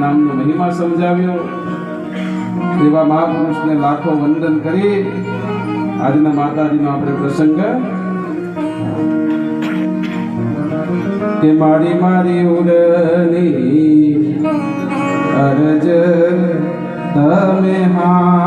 નામનો મહિમા સમજાવ્યો. એવા મહાપુરુષને લાખો વંદન કરી આજના માતાજીનો આપણે પ્રસંગ. કે મારી મારી ઉડની અરજ તમે હાંભળો